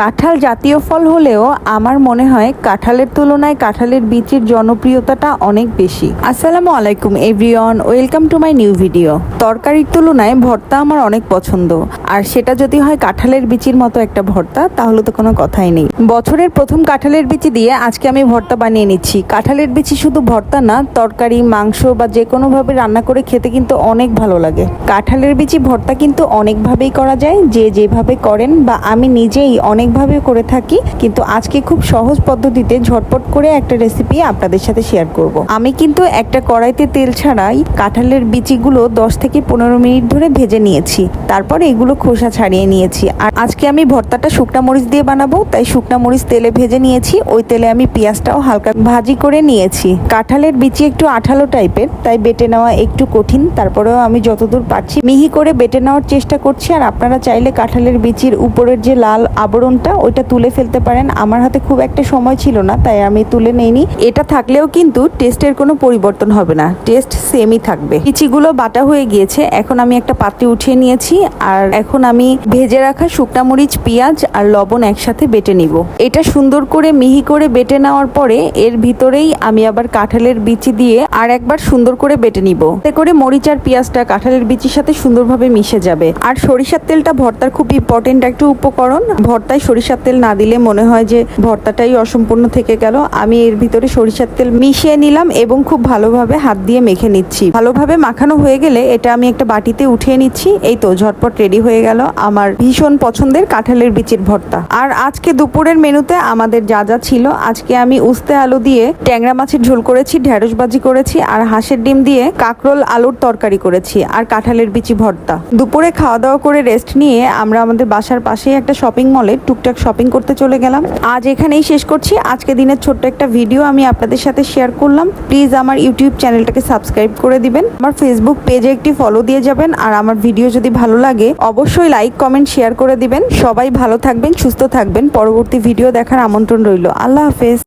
কাঁঠাল জাতীয় ফল হলেও আমার মনে হয় কাঁঠালের তুলনায় কাঁঠালের বীজের জনপ্রিয়তাটা অনেক বেশি। আসসালামু আলাইকুম, everyone. Welcome to my new video. তরকারির তুলনায় ভর্তা আমার অনেক পছন্দ। আর সেটা যদি হয় কাঁঠালের বিচির মতো একটা ভর্তা, তাহলে তো কোনো কথাই নেই। বছরের প্রথম কাঁঠালের বিচি দিয়ে আজকে আমি ভর্তা বানিয়ে নিচ্ছি। কাঁঠালের বিচি শুধু ভর্তা না, তরকারি, মাংস বা যে কোনোভাবে রান্না করে খেতে কিন্তু অনেক ভালো লাগে। কাঁঠালের বিচি ভর্তা কিন্তু অনেকভাবেই করা যায়। যে যেভাবে করেন বা আমি নিজেই অনেকভাবে করে থাকি, কিন্তু আজকে খুব সহজ পদ্ধতিতে ঝটপট করে একটা রেসিপি আপনাদের সাথে শেয়ার করব। আমি কিন্তু একটা কড়াইতে তেল ছাড়াই কাঁঠালের বিচিগুলো দশ থেকে পনেরো মিনিট ধরে ভেজে নিয়েছি। তারপর এগুলো খোসা ছাড়িয়ে নিয়েছি। আর আজকে আমি ভর্তাটা শুকনা মরিচ দিয়ে বানাবো, তাই শুকনা মরিচ তেলে ভেজে নিয়েছি। ওই তেলে আমি পেঁয়াজটাও হালকা ভাজি করে নিয়েছি। কাঁঠালের বিচি একটু আঠালো টাইপের, তাই বেটে নেওয়া একটু কঠিন। তারপরেও আমি যতদূর পারছি মিহি করে বেটে নেওয়ার চেষ্টা করছি। আর আপনারা চাইলে কাঁঠালের বিচির উপরের যে লাল আবরণটা, ওইটা তুলে ফেলতে পারেন। আমার হাতে খুব একটা সময় ছিল না, তাই আমি তুলে নেইনি। এটা থাকলেও কিন্তু টেস্টের কোনো পরিবর্তন হবে না। টেস্ট সেমই থাকবে। বিচিগুলো বাটা হয়ে গিয়েছে, এখন আমি একটা পাত্রে উঠিয়ে নিয়েছি। আর এখন আমি ভেজে রাখা শুকনা মরিচ, পেঁয়াজ আর লবণ একসাথে বেটে নিব। এটা সুন্দর করে মিহি করে বেটে নেওয়ার পরে এর ভিতরেই আমি আবার কাঁঠালের বিচি দিয়ে আর একবার সুন্দর করে বেটে নিব। এতে করে মরিচ আর পেঁয়াজটা কাঁঠালের বিচির সাথে সুন্দরভাবে মিশে যাবে। আর সরিষার তেলটা ভর্তার খুব ইম্পর্টেন্ট একটা উপকরণ। ভর্তায় সরিষার তেল না দিলে মনে হয় যে ভর্তাটাই অসম্পূর্ণ থেকে গেল। আমি এর ভিতরে সরিষার তেল মিশিয়ে নিলাম এবং খুব ভালোভাবে হাত দিয়ে মেখে নিচ্ছি। ভালোভাবে মাখানো হয়ে গেলে এটা আমি একটা বাটিতে উঠিয়ে নিচ্ছি। এই তো ঝটপট রেডি হয়ে গেল আমার ভীষণ পছন্দের কাঁঠালের বিচির ভর্তা। আর আজকে দুপুরের মেনুতে আমাদের যা যা ছিল, আজকে আমি উস্তে আলু দিয়ে ট্যাংরা মাছের ঝোল করেছি ঢেঁড়স ভাজি করেছি আর হাঁসের ডিম দিয়ে কাকরোল আলুর তরকারি করেছি আর কাঁঠালের বিচি ভর্তা। দুপুরে খাওয়া দাওয়া করে রেস্ট নিয়ে আমরা আমাদের বাসার পাশেই একটা শপিং মলে টুকটাক শপিং করতে চলে গেলাম। আজ এখানেই শেষ করছি। আজকে দিনের ছোট্ট একটা ভিডিও আমি আপনাদের সাথে শেয়ার করলাম। প্লিজ আমার ইউটিউব চ্যানেলটাকে সাবস্ক্রাইব করে দিবেন। আমার ফেসবুক পেজে একটি ফলো দিয়ে যাবেন আর আমার ভিডিও যদি ভালো লাগে অবশ্যই লাইক কমেন্ট শেয়ার করে দিবেন। সবাই ভালো থাকবেন, সুস্থ থাকবেন। পরবর্তী ভিডিও দেখার আমন্ত্রণ রইল। আল্লাহ হাফেজ।